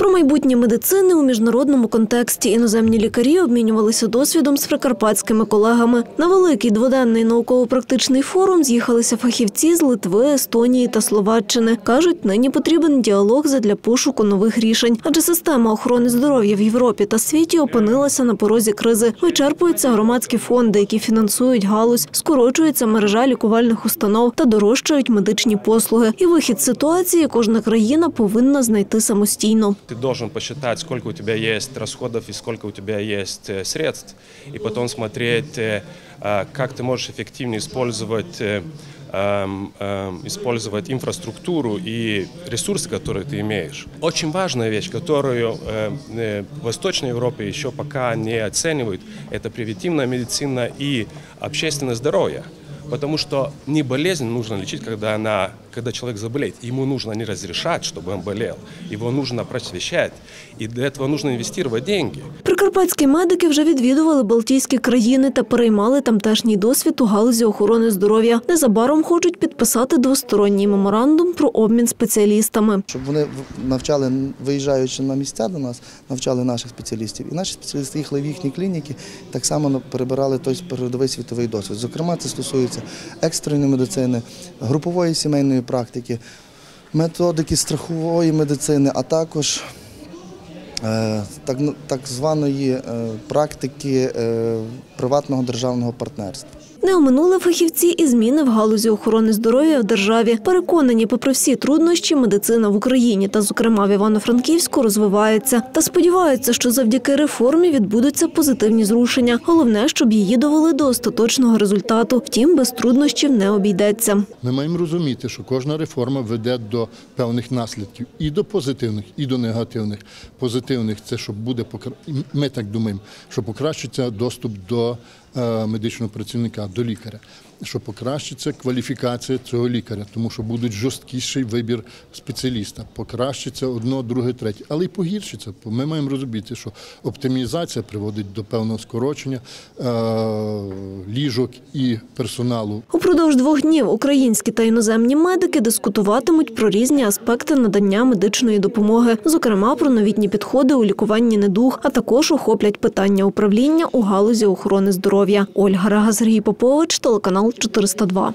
Про майбутнє медицини у міжнародному контексті іноземні лікарі обмінювалися досвідом з прикарпатськими колегами. На великий дводенний науково-практичний форум з'їхалися фахівці з Литви, Естонії та Словаччини. кажуть, нині потрібен діалог задля пошуку нових рішень, адже система охорони здоров'я в Європі та світі опинилася на порозі кризи. Вичерпуються громадські фонди, які фінансують галузь, скорочується мережа лікувальних установ та дорожчають медичні послуги. І вихід з ситуації кожна країна повинна знайти самостійно. Ты должен посчитать, сколько у тебя есть расходов и сколько у тебя есть э, средств, и потом смотреть, э, а, как ты можешь эффективнее использовать, э, эм, эм, использовать инфраструктуру и ресурсы, которые ты имеешь. Очень важная вещь, которую в Восточной Европе еще пока не оценивают, это превентивная медицина и общественное здоровье. Потому что не болезнь нужно лечить, когда, она, когда человек заболеет. Ему нужно не разрешать, чтобы он болел. Его нужно просвещать. И для этого нужно инвестировать деньги. Прикарпатські медики вже відвідували Балтійські країни та переймали тамтешній досвід у галузі охорони здоров'я. Незабаром хочуть підписати двосторонній меморандум про обмін спеціалістами. щоб вони навчали, виїжджаючи на місця до нас, навчали наших спеціалістів. І наші спеціалісти їхали в їхні клініки, так само перебирали той передовий світовий досвід. Зокрема, це стосується екстреної медицини, групової сімейної практики, методики страхової медицини, а також так, так званої е, практики е, приватного державного партнерства. Не оминули фахівці і зміни в галузі охорони здоров'я в державі. Переконані, попри всі труднощі, медицина в Україні та, зокрема, в Івано-Франківську розвивається. Та сподіваються, що завдяки реформі відбудуться позитивні зрушення. Головне, щоб її довели до остаточного результату. Втім, без труднощів не обійдеться. Ми маємо розуміти, що кожна реформа веде до певних наслідків і до позитивних, і до негативних. Позитивних це що буде Ми так думаємо, що покращиться доступ до медичного працівника, до лікаря. Що покращиться кваліфікація цього лікаря, тому що буде жорсткіший вибір спеціаліста, покращиться одно, друге, третє, але й погіршиться. Ми маємо розуміти, що оптимізація приводить до певного скорочення е, ліжок і персоналу Упродовж двох днів українські та іноземні медики дискутуватимуть про різні аспекти надання медичної допомоги, зокрема про новітні підходи у лікуванні недуг, а також охоплять питання управління у галузі охорони здоров'я. Ольга Рага, Сергій Попович, телеканал 402.